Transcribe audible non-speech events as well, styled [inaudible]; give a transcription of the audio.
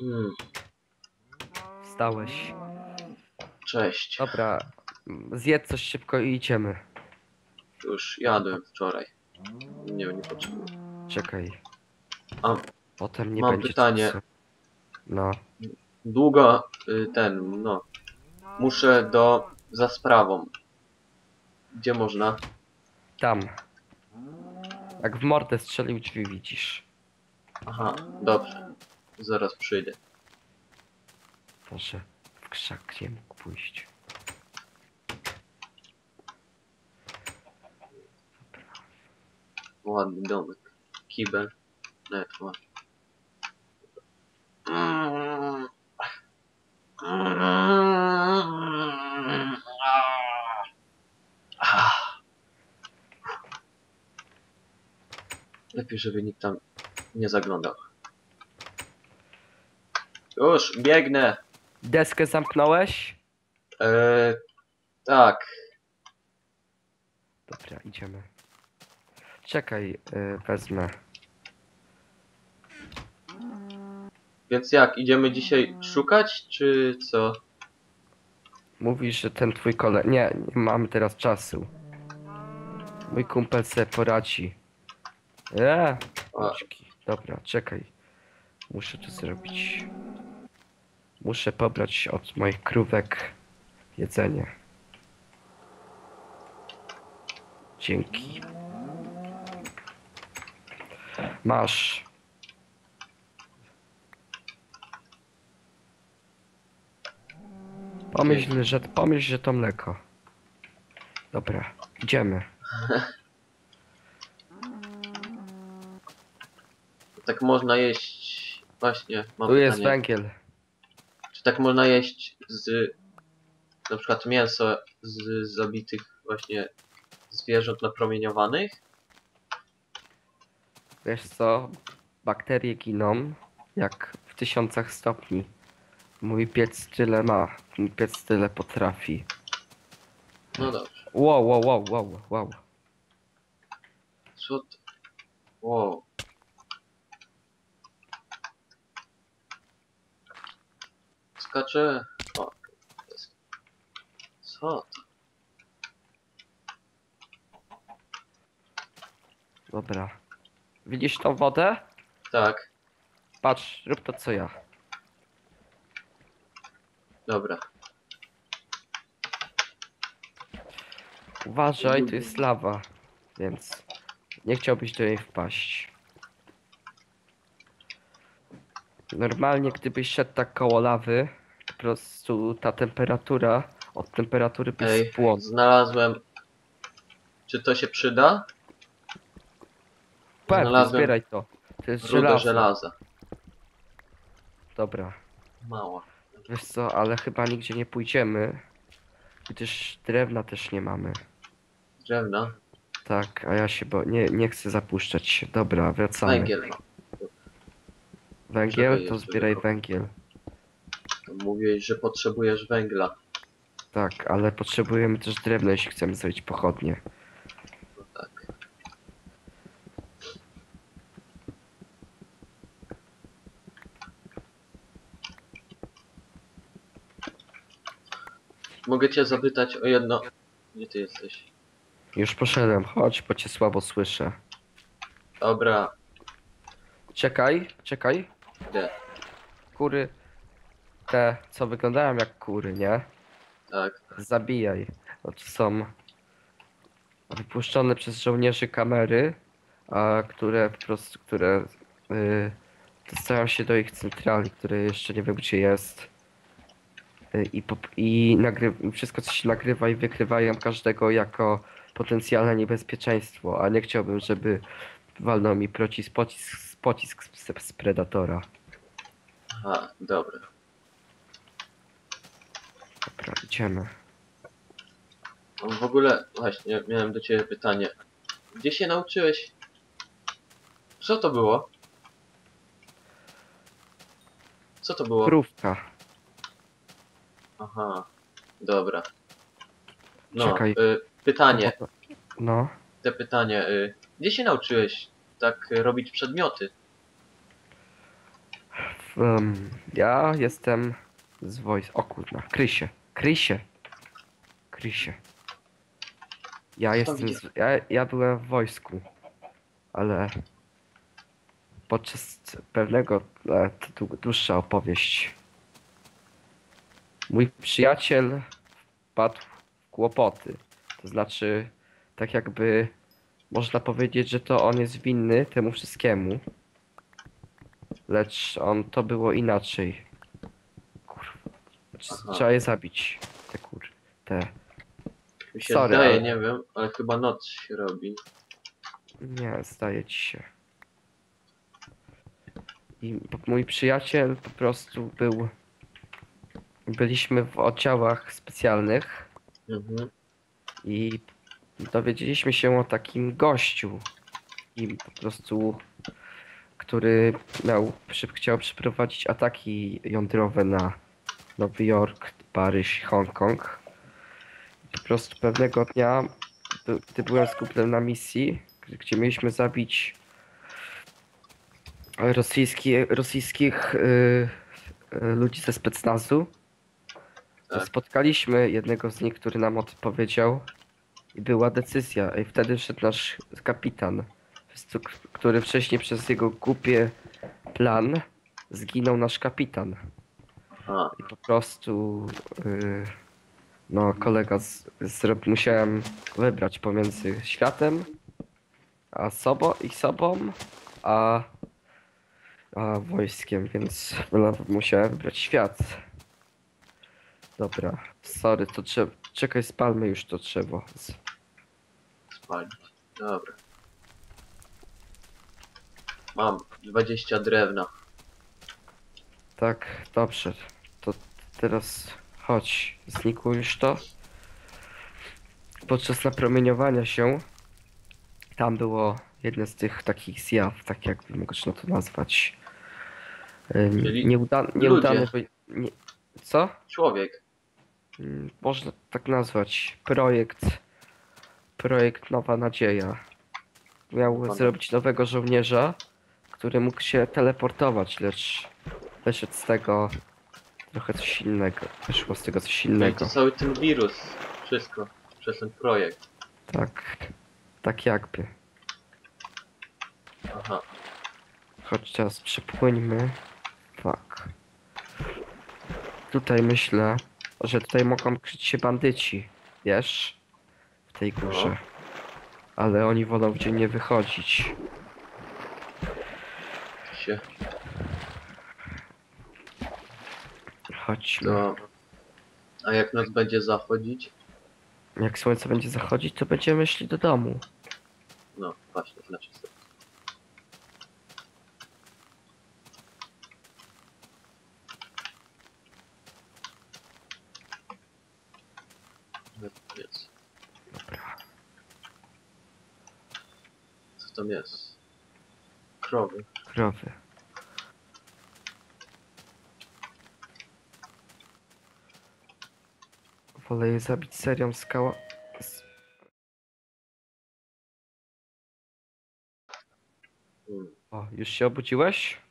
Hmm, Wstałeś. cześć. Dobra, zjedz coś szybko i idziemy. Już jadłem wczoraj. Nie, nie potrzebuję. Czekaj. A, Potem nie mam będzie pytanie. czasu. No, Długo y, ten, no. Muszę do. za sprawą. Gdzie można? tam. Jak w mordę strzelił drzwi widzisz. Aha, dobrze. Zaraz przyjdę. Może w krzak nie mógł pójść. Ładny domek. Kibel. Nawet. Ah. Lepiej, żeby nikt tam nie zaglądał. Już, biegnę. Deskę zamknąłeś? Eee, tak. Dobra, idziemy. Czekaj, y, wezmę. Więc jak, idziemy dzisiaj szukać, czy co? Mówisz, że ten twój kole... Nie, nie mamy teraz czasu. Mój kumpel se poradzi. Eee, A. Dobra, czekaj. Muszę to zrobić. Muszę pobrać od moich krówek jedzenie. Dzięki. Masz. Pomyśl, że, pomyśl, że to mleko. Dobra, idziemy. [laughs] tak można jeść. Właśnie, mam Tu jest pytanie. węgiel. Czy tak można jeść z. na przykład mięso z zabitych właśnie zwierząt napromieniowanych? Wiesz co? Bakterie giną jak w tysiącach stopni. Mój piec tyle ma. Mój piec tyle potrafi. No dobrze. Wow, wow, wow, wow, wow. Co to? Wow. Skacze. O. jest. Co to? Dobra. Widzisz tą wodę? Tak, Patrz, rób to co ja. dobra. Uważaj, tu jest lawa. Więc nie chciałbyś do niej wpaść. Normalnie gdybyś szedł tak koło lawy, po prostu ta temperatura od temperatury by Ej, spłonął. znalazłem. Czy to się przyda? Pewnie, znalazłem zbieraj to. To jest Rudę żelazo. żelaza. Dobra. Mała. Wiesz co, ale chyba nigdzie nie pójdziemy. Gdyż drewna też nie mamy. Drewna. Tak, a ja się bo nie, nie chcę zapuszczać się. Dobra, wracamy. Węgiel. Węgiel? Czekaj, To jeszcze zbieraj tylko. węgiel. Mówiłeś, że potrzebujesz węgla. Tak, ale potrzebujemy też drewna, jeśli chcemy zrobić pochodnie. No tak. Mogę cię zapytać o jedno. Gdzie ty jesteś? Już poszedłem, chodź, bo cię słabo słyszę. Dobra, Czekaj, czekaj. Gdzie? Kury, te, co wyglądają jak kury, nie? Tak. Zabijaj. No to są wypuszczone przez żołnierzy kamery, a które po prostu, które y, dostają się do ich centrali, które jeszcze nie wiem gdzie jest. Y, I, pop- i, nagry, wszystko co się nagrywa i wykrywają każdego jako potencjalne niebezpieczeństwo, a nie chciałbym, żeby walnął mi pocisk, pocisk, pocisk z, z Predatora. Aha, dobra. Dobra, idziemy. No W ogóle, właśnie, miałem do ciebie pytanie. Gdzie się nauczyłeś? Co to było? Co to było? Krówka. Aha, dobra. No, Czekaj. Y, pytanie, No. te pytanie. Y, gdzie się nauczyłeś tak y, robić przedmioty? Um, ja jestem z wojsk. O kurna, Krysie. Krysie. Krysie. Ja jestem. Z, ja, ja byłem w wojsku. Ale podczas pewnego. E, to dłu- dłuższa opowieść. Mój przyjaciel wpadł w kłopoty. To znaczy, tak jakby można powiedzieć, że to on jest winny temu wszystkiemu. Lecz on to było inaczej. Kurwa. Aha. Trzeba je zabić. Te kur... Te. Mi się Sorry, zdaje, ale- nie wiem, ale chyba noc się robi. Nie, zdaje ci się. I p- mój przyjaciel po prostu był. Byliśmy w oddziałach specjalnych Mhm. i dowiedzieliśmy się o takim gościu. I po prostu, który miał, chciał przeprowadzić ataki jądrowe na Nowy Jork, Paryż i Hongkong. Po prostu pewnego dnia, gdy byłem z kumplem na misji, gdzie mieliśmy zabić rosyjski, rosyjskich y, y, ludzi ze specnazu, to Tak. spotkaliśmy jednego z nich, który nam odpowiedział i była decyzja. I wtedy wszedł nasz kapitan, który wcześniej przez jego głupie plan zginął nasz kapitan. A, I po prostu y, no kolega z, z, musiałem wybrać pomiędzy światem a sobą i sobą a, a wojskiem, więc no, musiałem wybrać świat. Dobra, sorry, to trzeba. Czekaj, spalmy już to drzewo. Z- spalić. Dobra. Mam 20 drewna. Tak, dobrze. To teraz chodź, znikło już to. Podczas napromieniowania się tam było jedno z tych takich zjaw, tak jakby można to nazwać. Czyli Nieuda, nieudany. Nie, co? Człowiek. Można tak nazwać. Projekt. Projekt Nowa Nadzieja. Miał zrobić nowego żołnierza, który mógł się teleportować, lecz wyszedł z tego trochę coś innego. Wyszło z tego coś innego. to cały ten wirus. Wszystko. Przez ten projekt. Tak. Tak jakby. Aha. Chodź teraz przepłyńmy. Fuck. Tutaj myślę, że tutaj mogą kryć się bandyci. Wiesz? W tej górze. No. Ale oni wolą w dzień nie wychodzić. Się. Chodźmy. To... A jak noc będzie zachodzić? Jak słońce będzie zachodzić, to będziemy szli do domu. No, właśnie, znaczy sobie. No, to jest. Dobra. Co tam jest? Krowy. Krowy. Wolę je zabić serią skała. O, już się obudziłeś?